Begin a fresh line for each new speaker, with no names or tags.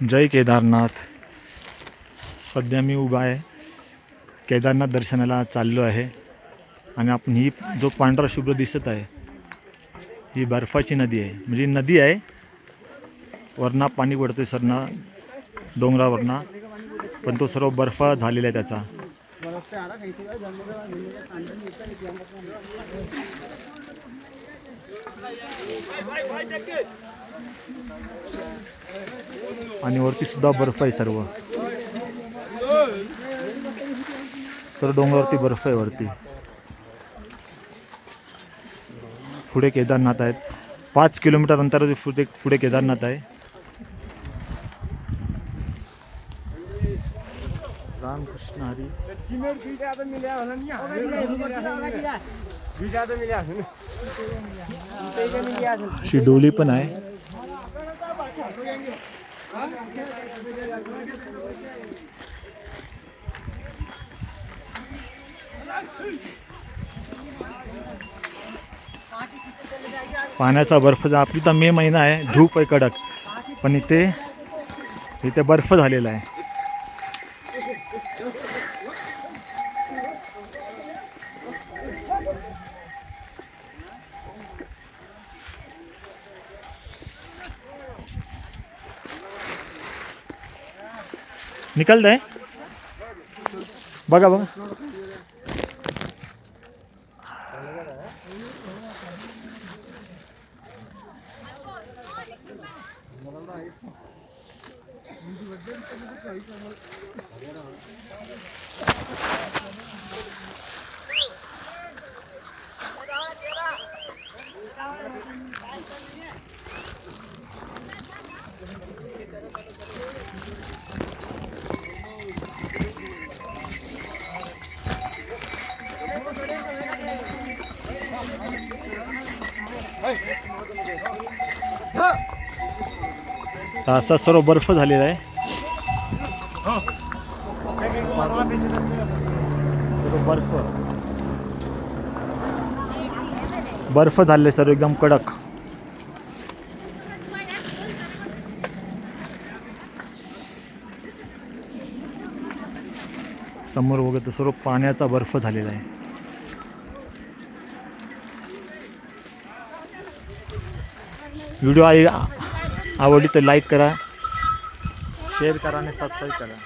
जय केदारनाथ. सध्या मी उभा आहे. केदारनाथ दर्शनाला चाललो आहे. आणि आपण ही जो पांढरा शुभ्र दिसत आहे ही बर्फाची नदी आहे. म्हणजे नदी आहे. वरना पाणी पडतोय सरना डोंगरावरना. पण तो सर्व बर्फ झालेला आहे त्याचा. आणि वरती सुद्धा बर्फ आहे सर्व. सर्व डोंगरावरती बर्फ आहे वरती. पुढे केदारनाथ आहेत. पाच किलोमीटर अंतरावर पुढे पुढे केदारनाथ आहे. रामकृष्ण हरी. शिडोली डोली पण आहे. पाण्याचा बर्फ आपली तर मे महिना आहे धूप आहे कडक. पण इथे इथे बर्फ झालेला आहे. निकलत बघा बघा. असा सर्व बर्फ झालेला आहे. बर्फ. बर्फ झाले सर्व एकदम कडक. समोर वगैरे सर्व पाण्याचा बर्फ झालेला आहे. व्हिडिओ आई आवडली तर लाईक करा शेअर करा आणि सबस्क्राईब करा.